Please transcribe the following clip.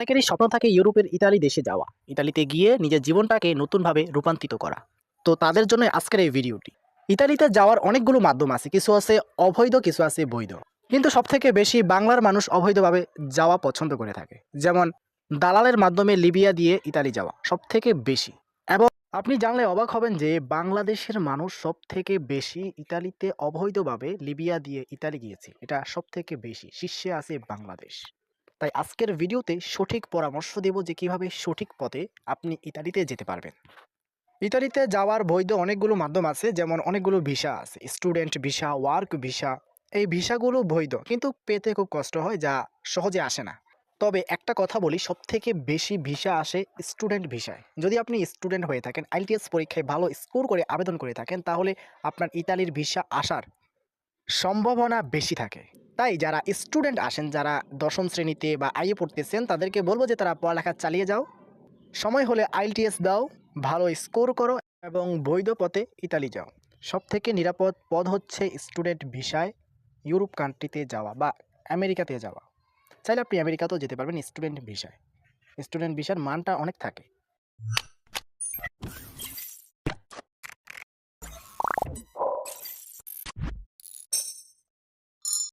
অনেকেরই স্বপ্ন থাকে ইউরোপের ইতালি দেশে যাওয়া। ইতালিতে গিয়ে নিজের জীবনটাকে নতুনভাবে রূপান্তরিত করা। তো তাদের জন্য আজকের এই ভিডিওটি। ইতালিতে যাওয়ার অনেকগুলো মাধ্যম আছে, কিছু আছে অবৈধ, কিছু আছে বৈধ। কিন্তু সবথেকে বেশি বাংলার মানুষ অবৈধভাবে যাওয়া পছন্দ করে থাকে। যেমন, দালালের মাধ্যমে লিবিয়া দিয়ে ইতালি যাওয়া সবথেকে বেশি। এবং আপনি জানলে অবাক হবেন যে বাংলাদেশের মানুষ সব থেকে বেশি ইতালিতে অবৈধভাবে লিবিয়া দিয়ে ইতালি গিয়েছে। এটা সব থেকে বেশি। শীর্ষে আছে বাংলাদেশ। তাই আজকের ভিডিওতে সঠিক পরামর্শ দেব যে কীভাবে সঠিক পথে আপনি ইতালিতে যেতে পারবেন। ইতালিতে যাওয়ার বৈধ অনেকগুলো মাধ্যম আছে, যেমন অনেকগুলো ভিসা আছে, স্টুডেন্ট ভিসা, ওয়ার্ক ভিসা, এই ভিসাগুলো বৈধ কিন্তু পেতে খুব কষ্ট হয় যা সহজে আসে না। তবে একটা কথা বলি সব থেকে বেশি ভিসা আসে স্টুডেন্ট ভিসায়। যদি আপনি স্টুডেন্ট হয়ে থাকেন আইটিএস পরীক্ষায় ভালো স্কোর করে আবেদন করে থাকেন, তাহলে আপনার ইতালির ভিসা আসার সম্ভাবনা বেশি থাকে। তাই যারা স্টুডেন্ট আসেন, যারা দশম শ্রেণীতে বা আইএ পড়তেছেন, তাদেরকে বলব যে তারা পড়ালেখা চালিয়ে যাও। সময় হলে আইএলটিএস দাও, ভালো স্কোর করো এবং বৈধ পথে ইতালি যাও। সব থেকে নিরাপদ পদ হচ্ছে স্টুডেন্ট ভিসায় ইউরোপ কান্ট্রিতে যাওয়া বা আমেরিকাতে যাওয়া। চাইলে আপনি আমেরিকাতেও যেতে পারবেন স্টুডেন্ট ভিসায় স্টুডেন্ট ভিসার মানটা অনেক থাকে।